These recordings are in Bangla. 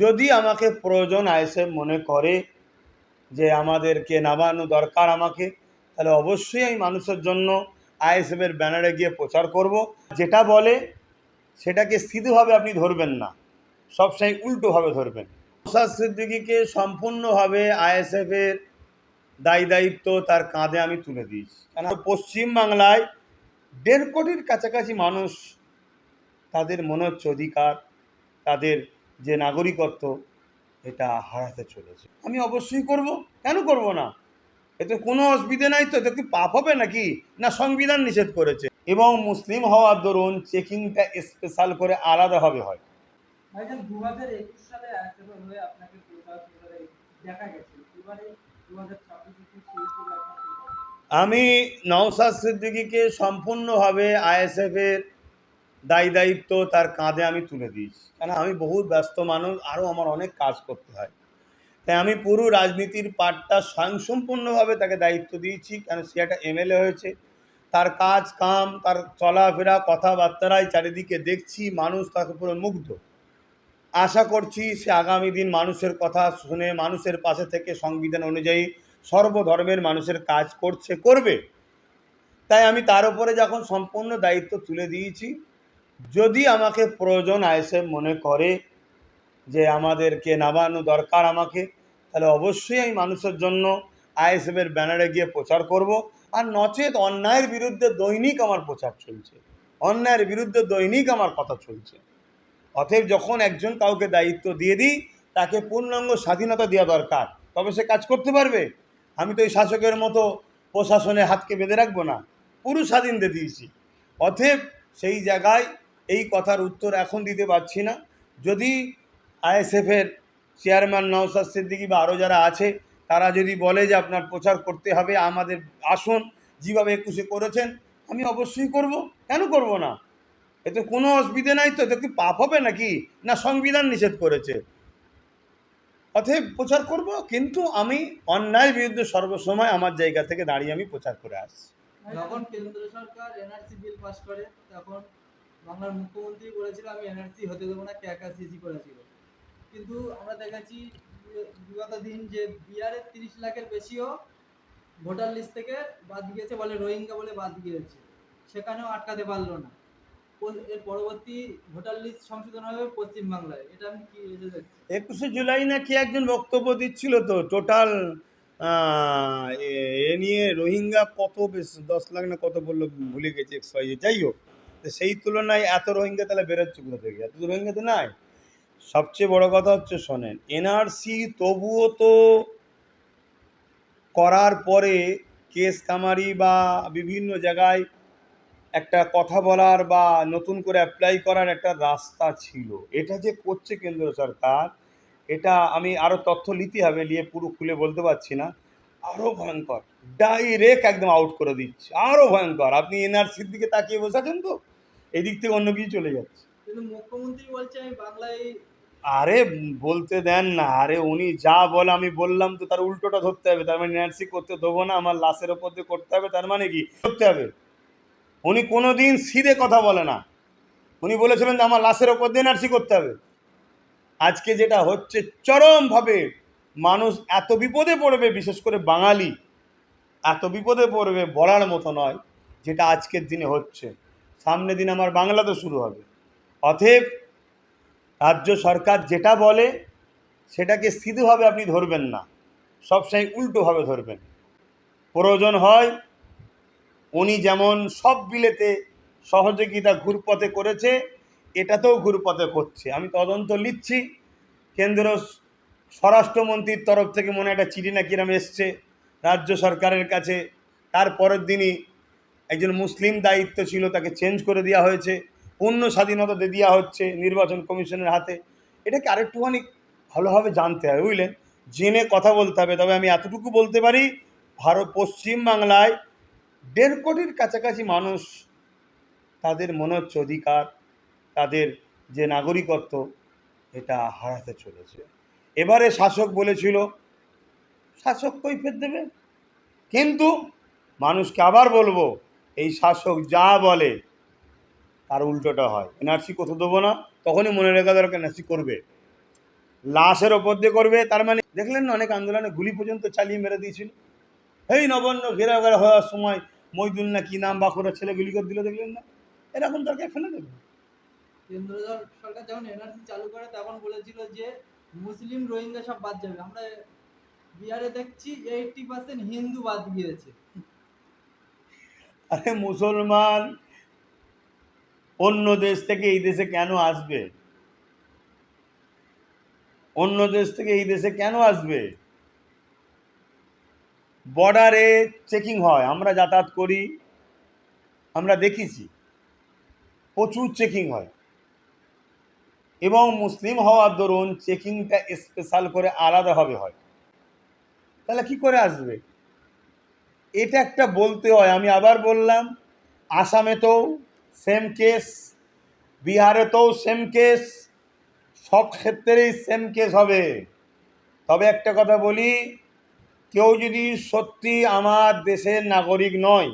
যদি আমাকে প্রয়োজন আইএসএফ মনে করে যে আমাদেরকে নামানো দরকার আমাকে, তাহলে অবশ্যই আমি মানুষের জন্য আইএসএফের ব্যানারে গিয়ে প্রচার করব। যেটা বলে, সেটাকে স্থিতিভাবে আপনি ধরবেন না। সবসময় উল্টোভাবে ধরবেন। নওশাদ সিদ্দিকিকে সম্পূর্ণভাবে আইএসএফের দায়ী দায়িত্ব তার কাঁধে আমি তুলে দিয়েছি। কেন পশ্চিমবাংলায় দেড় কোটির কাছাকাছি মানুষ তাদের মনে হচ্ছে অধিকার, তাদের যে নাগরিকত্ব এটা হারাতে চলেছে। আমি অবশ্যই করব। কেন করব না? এতে কোনো অসুবিধে নাই তো? এতে কি পাপ হবে নাকি? না সংবিধান নিষেধ করেছে। এবং মুসলিম হওয়ার দরুন চেকিংটা স্পেশাল করে আলাদাভাবে হয়। ভাইজান দু হাজার একুশ সালে আইএসএফের হয়ে? আমি নওশাদ সিদ্দিকিকে সম্পূর্ণভাবে আইএসএফের দায়ী দায়িত্ব তার কাঁধে আমি তুলে দিয়েছি। কেন? আমি বহু ব্যস্ত মানুষ আরও আমার অনেক কাজ করতে হয়। তাই আমি পুরো রাজনীতির পার্টটা স্বয়ংসম্পূর্ণভাবে তাকে দায়িত্ব দিয়েছি। কেন? সে একটা এমএলএ হয়েছে। তার কাজ, কাম, তার চলাফেরা, কথাবার্তারাই চারিদিকে দেখছি, মানুষ তাকে পুরো মুগ্ধ। আশা করছি সে আগামী দিন মানুষের কথা শুনে, মানুষের পাশে থেকে সংবিধান অনুযায়ী সর্বধর্মের মানুষের কাজ করছে, করবে। তাই আমি তার উপরে যখন সম্পূর্ণ দায়িত্ব তুলে দিয়েছি যদি আমাকে প্রয়োজন আইএসএফ মনে করে যে আমাদেরকে নামানো দরকার আমাকে, তাহলে অবশ্যই আমি মানুষের জন্য আইএসএফের ব্যানারে গিয়ে প্রচার করব। আর নচেত অন্যায়ের বিরুদ্ধে দৈনিক আমার প্রচার চলছে। অন্যায়ের বিরুদ্ধে দৈনিক আমার কথা চলছে। অতএব যখন একজন কাউকে দায়িত্ব দিয়ে দিই, তাকে পূর্ণাঙ্গ স্বাধীনতা দেওয়া দরকার। তবে সে কাজ করতে পারবে? আমি তো এই শাসকের মতো প্রশাসনে হাতকে বেঁধে রাখব না। পুরো স্বাধীন দিয়ে দিয়েছি। অতএব সেই জায়গায় এই কথার উত্তর এখন দিতে পারছি না। যদি আইএসএফের চেয়ারম্যান নওসাদ সিদ্দিকী বা আরও যারা আছে, তারা যদি বলে যে আপনার প্রচার করতে হবে, আমাদের আসন যেভাবে একুশে করেছেন, আমি অবশ্যই করব। কেন করব না? এতে কোনো অসুবিধে নাই তো? এতে কি পাপ হবে নাকি? না সংবিধান নিষেধ করেছে? অতএব প্রচার করব, কিন্তু আমি অন্যায়ের বিরুদ্ধে সর্বসময় আমার জায়গা থেকে দাঁড়িয়ে আমি প্রচার করে আসছি। যখন কেন্দ্র সরকার এনআরসি বিল পাস করে, তখন বাংলার মুখ্যমন্ত্রী বলেছিল আমি এনআরসি হতে দেবো না, ক্যাকা সিজি করেছিল। কিন্তু আমরা দেখেছি বি- বিগত দিন যে বিহারের তিরিশ লাখের বেশিও ভোটার লিস্ট থেকে বাদ গিয়েছে বলে, রোহিঙ্গা বলে বাদ গিয়েছে। সেখানেও আটকাতে পারল না। এর পরবর্তী ভোটার লিস্ট সংশোধন হবে পশ্চিমবাংলায়। এটা আমি কি একুশে জুলাই নাকি একজন বক্তব্য দিচ্ছিল তো, টোটাল এ নিয়ে রোহিঙ্গা কত বেশ দশ লাখ না কত বলল ভুলে গেছে এক্স যাই হোক। সেই তুলনায় এত রোহিঙ্গা তাহলে বেরোচ্ছে কোথা থেকে? এত রোহিঙ্গা তো নাই। সবচেয়ে বড় কথা হচ্ছে শোনেন, এনআরসি তবুও তো করার পরে কেস কামারি বা বিভিন্ন জায়গায় একটা কথা বলার বা নতুন করে অ্যাপ্লাই করার একটা রাস্তা ছিল। এটা যে করছে কেন্দ্র সরকার, এটা আমি আরও তথ্য নিতে হবে, নিয়ে পুরো খুলে বলতে পারছি না। আরও ভয়ঙ্কর ডাইরেক্ট একদম আউট করে দিচ্ছে। আরও ভয়ঙ্কর। আপনি এনআরসির দিকে তাকিয়ে বসে আছেন তো? এদিক থেকে অন্য কিছু চলে যাচ্ছে। কিন্তু মুখ্যমন্ত্রী বলছে আমি বাংলায় আরে বলতে দেন না আরে উনি যা বলে আমি বললাম তো তার উল্টোটা ধরতে হবে তার মানে এনআরসি করতে দেবো না আমার লাশের ওপর দিয়ে করতে হবে তার মানে কি? করতে হবে। উনি কোনো দিন সিধে কথা বলে না। উনি বলেছিলেন যে আমার লাশের ওপর দিয়ে এনআরসি করতে হবে। আজকে যেটা হচ্ছে চরমভাবে মানুষ এত বিপদে পড়বে বিশেষ করে বাঙালি এত বিপদে পড়বে বলার মতো নয় যেটা আজকের দিনে হচ্ছে। সামনের দিন আমার বাংলাতে শুরু হবে। অতএব রাজ্য সরকার যেটা বলে, সেটাকে স্থিতিভাবে আপনি ধরবেন না। সবসময় উল্টোভাবে ধরবেন। প্রয়োজন হয় উনি যেমন সব বিলেতে সহযোগিতা ঘুরপথে করেছে, এটাতেও ঘুরপথে করছে। আমি তদন্ত নিচ্ছি কেন্দ্র স্বরাষ্ট্রমন্ত্রীর তরফ থেকে মনে একটা চিঠি না কিরম এসছে রাজ্য সরকারের কাছে। তার পরের দিনই একজন মুসলিম দায়িত্ব ছিল, তাকে চেঞ্জ করে দেওয়া হয়েছে, পূর্ণ স্বাধীনতা দিয়ে দেওয়া হচ্ছে নির্বাচন কমিশনের হাতে। এটাকে আরেকটুখানি ভালোভাবে জানতে হবে, বুঝলেন? জেনে কথা বলতে হবে, তবে আমি এতটুকু বলতে পারি, ভারত পশ্চিমবাংলায় দেড় কোটির কাছাকাছি মানুষ তাদের মনে হচ্ছে অধিকার, তাদের যে নাগরিকত্ব, এটা হারাতে চলেছে। এবারে শাসক বলেছিল, শাসক কৈফের দেবে? কিন্তু, মানুষকে আবার বলব এই শাসক যা বলে, তার উল্টোটা হয়। এনআরসি কোথাও দেবো না, তখনই মনে রেখা দরকার, এনআরসি করবে। লাশের ওপর দিয়ে করবে, তার মানে দেখলেন না, অনেক আন্দোলনে গুলি পর্যন্ত চালিয়ে মেরে দিয়েছিল এই নবান্ন ঘেরা হওয়ার সময় মইদুল না কি নাম বাঁকুড়ার ছেলে গুলি করে দিল, দেখলেন না? এরকম দরকার ফেলে দেবে। কেন্দ্র সর- সরকার যখন এনআরসি চালু করে, তখন বলেছিল যে মুসলিম রোহিঙ্গা সব বাদ যাবে। আমরা বিহারে দেখছি এইটটি পার্সেন্ট হিন্দু বাদ গিয়েছে। আরে মুসলমান, অন্য দেশ থেকে এই দেশে কেন আসবে? অন্য দেশ থেকে এই দেশে কেন আসবে? বর্ডারে চেকিং হয়, আমরা যাতায়াত করি, আমরা দেখেছি, প্রচুর চেকিং হয়। এবং মুসলিম হওয়ার দরুন চেকিংটা স্পেশাল করে আলাদাভাবে হয়। তাহলে কি করে আসবে? এটা একটা বলতে হয়, আমি আবার বললাম, আসামে তো সেম কেস বিহারে তো সেম কেস সব ক্ষেত্রেই সেম কেস হবে। তবে একটা কথা বলি, কেউ যদি সত্যি আমার দেশের নাগরিক নয়,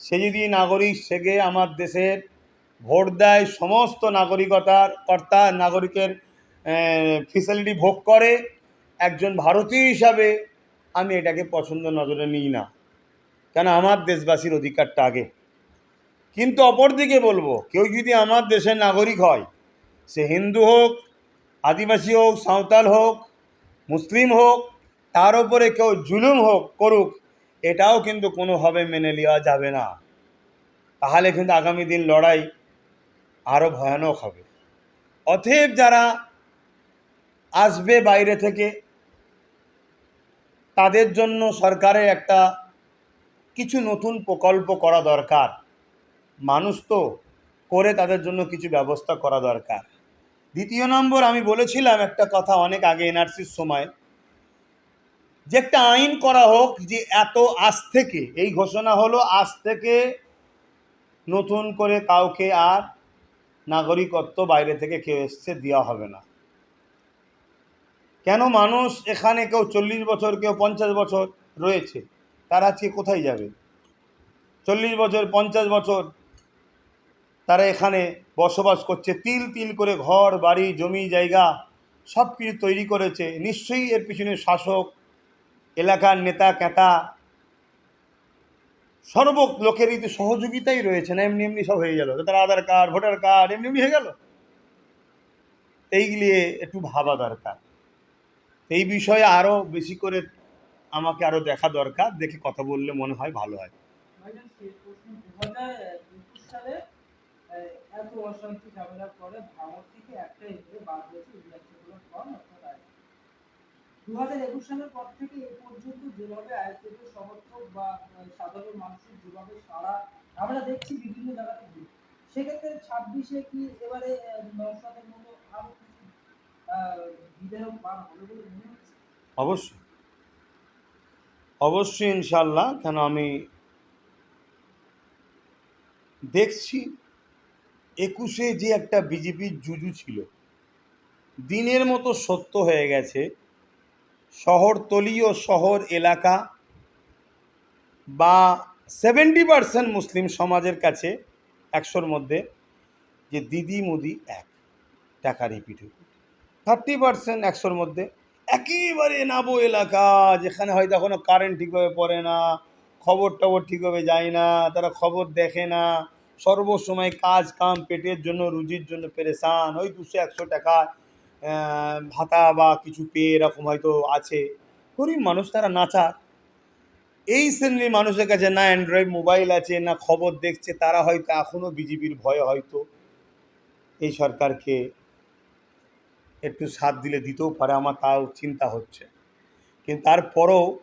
সে যদি নাগরিক সেগে আমার দেশের ভোট দেয়, সমস্ত নাগরিকতার কর্তা নাগরিকের ফেসিলিটি ভোগ করে, একজন ভারতীয় হিসাবে, আমি এটাকে পছন্দ নজরে নিই না। কেন আমার দেশবাসীর অধিকারটা আগে? কিন্তু অপরদিকে বলব, কেউ যদি আমার দেশের নাগরিক হয়, সে হিন্দু হোক, আদিবাসী হোক, সাঁওতাল হোক, মুসলিম হোক, তার উপরে কেউ জুলুম হোক, করুক, এটাও কিন্তু কোনোভাবে মেনে নেওয়া যাবে না। তাহলে কিন্তু আগামী দিন লড়াই আরও ভয়ানক হবে। অতএব যারা আসবে বাইরে থেকে, তাদের জন্য সরকারের একটা কিছু নতুন প্রকল্প করা দরকার। মানুষ তো করে তাদের জন্য কিছু ব্যবস্থা করা দরকার। দ্বিতীয় নম্বর, আমি বলেছিলাম একটা কথা অনেক আগে এনআরসির সময়। যে একটা আইন করা হোক যে এত আজ থেকে, এই ঘোষণা হলো আজ থেকে নতুন করে কাউকে আর নাগরিকত্ব বাইরে থেকে কেউ এসছে দেওয়া হবে না। কেন মানুষ এখানে কেউ চল্লিশ বছর, কেউ পঞ্চাশ বছর রয়েছে? তারা আজকে কোথায় যাবে? চল্লিশ বছর, পঞ্চাশ বছর তারা এখানে বসবাস করছে, তিল তিল করে ঘর, বাড়ি, জমি, জায়গা সব কিছু তৈরি করেছে। নিশ্চয়ই এর পিছনে শাসক, এলাকার নেতা ক্যাতা সর্ব লোকেরই তো সহযোগিতাই রয়েছে না, এমনি এমনি সব হয়ে গেল। তার আধার কার্ড, ভোটার কার্ড, এমনি এমনি হয়ে গেল। এইগুলি একটু ভাবা দরকার। এই বিষয়ে আরও বেশি করে আমাকে আরও দেখা দরকার দেখে কথা বললে মনে হয় ভালো হয়। এত অশান্তি ঝামেলার পরে ভারত থেকে একটাই হয়ে বাদ হয়েছে ফর্ম অর্থাৎ দু হাজার একুশ সালের পর থেকে এ পর্যন্ত যেভাবে আইএসএফ এর সমর্থক বা সাধারণ মানুষের যেভাবে সারা আমরা দেখছি বিভিন্ন জায়গাতে ঘুরে। সেক্ষেত্রে ছাব্বিশে কি এবারে আহ, মতো আরও কিছু বিধায়ক বার হবে বলে মনে হচ্ছে? অবশ্যই। অবশ্যই ইনশাল্লাহ কেন আমি দেখছি একুশে যে একটা বিজেপির জুজু ছিল, দিনের মতো সত্য হয়ে গেছে শহরতলি ও শহর এলাকা বা সেভেন্টি পার্সেন্ট মুসলিম সমাজের কাছে একশোর মধ্যে যে দিদি মোদি এক, টাকা রিপিট থার্টি পার্সেন্ট একশোর মধ্যে একেবারে নাবো এলাকা, যেখানে হয়তো এখনও কারেন্ট ঠিকভাবে পড়ে না, খবর টবর ঠিকভাবে যায় না, তারা খবর দেখে না, সর্বসময় কাজ কাম, পেটের জন্য, রুজির জন্য পেরেশান ওই দুশো, একশো টাকা ভাতা বা কিছু পেয়ে এরকম হয়তো আছে। গরিব মানুষ তারা নাচা এই শ্রেণির মানুষের কাছে না অ্যান্ড্রয়েড মোবাইল আছে, না খবর দেখছে, তারা হয়তো এখনও বিজেপির ভয়ে হয়তো এই সরকারকে একটু সাথ দিলে দিতেও পারে, আমার তাও চিন্তা হচ্ছে। কিন্তু তারপরেও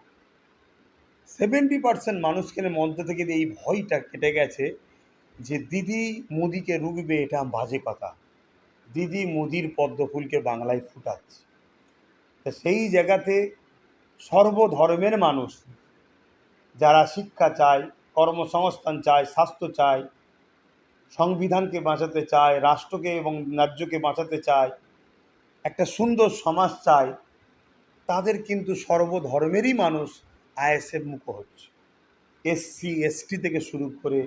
সেভেন্টি পার্সেন্ট মানুষকে মধ্যে থেকে এই ভয়টা কেটে গেছে যে, দিদি মোদিকে রুগবে এটা বাজে কথা। দিদি মোদির পদ্মফুলকে বাংলায় ফুটাচ্ছে। তা সেই জায়গাতে সর্বধর্মের মানুষ যারা শিক্ষা চায়, কর্মসংস্থান চায়, স্বাস্থ্য চায়, সংবিধানকে বাঁচাতে চায়, রাষ্ট্রকে এবং রাজ্যকে বাঁচাতে চায় একটা সুন্দর সমাজ চায় তাদের কিন্তু সর্বধর্মেরই মানুষ আইএসএফ মুখ হচ্ছে। এসসি, এসটি থেকে শুরু করে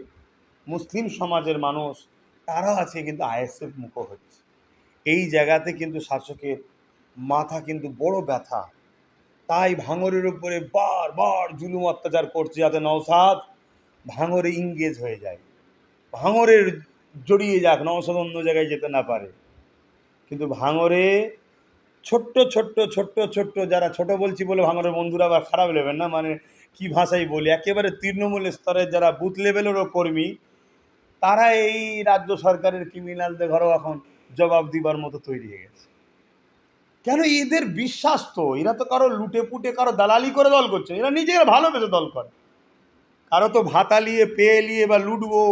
মুসলিম সমাজের মানুষ তারাও আছে কিন্তু আইএসএফ মুখ হচ্ছে। এই জায়গাতে কিন্তু শাসকের মাথা কিন্তু বড় ব্যথা। তাই ভাঙরের উপরে বারবার জুলুম অত্যাচার করছে যাতে নওসাদ, ভাঙরে ইংগেজ হয়ে যায়। ভাঙরের জড়িয়ে যাক, নওসাদ অন্য জায়গায় যেতে না পারে। কিন্তু ভাঙরে ছোট্ট ছোট্ট ছোট্ট ছোট্ট যারা ছোট বলছি বলে ভাঙরের বন্ধুরা আবার খারাপ নেবেন না? মানে কি ভাষায় বলি? একেবারে তৃণমূল স্তরের যারা বুথ লেভেলেরও কর্মী, তারা এই রাজ্য সরকারের ক্রিমিনালদের ঘরেও এখন জবাব দিবার মতো তৈরি হয়ে গেছে। কেন এদের বিশ্বাস তো? এরা তো কারও লুটে পুটে, কারও দালালি করে দল করছে। এরা নিজেরা ভালোবেসে দল করে। কারও তো ভাতা নিয়ে, পেয়ে নিয়ে বা লুটবো,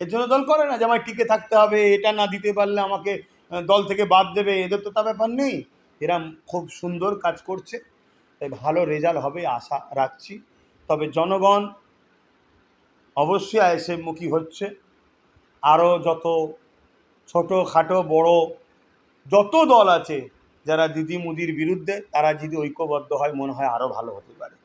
এর জন্য দল করে না যে আমায় টিকে থাকতে হবে, এটা না দিতে পারলে আমাকে দল থেকে বাদ দেবে, এদের তো তা ব্যাপার নেই। এরা খুব সুন্দর কাজ করছে, তাই ভালো রেজাল্ট হবে আশা রাখছি। তবে জনগণ অবশ্যই আইএসএফমুখী হচ্ছে। আরও যত ছোটো খাটো বড় যত দল আছে, যারা দিদি মুদির বিরুদ্ধে, তারা যদি ঐক্যবদ্ধ হয়, মনে হয় আরও ভালো হতে পারে।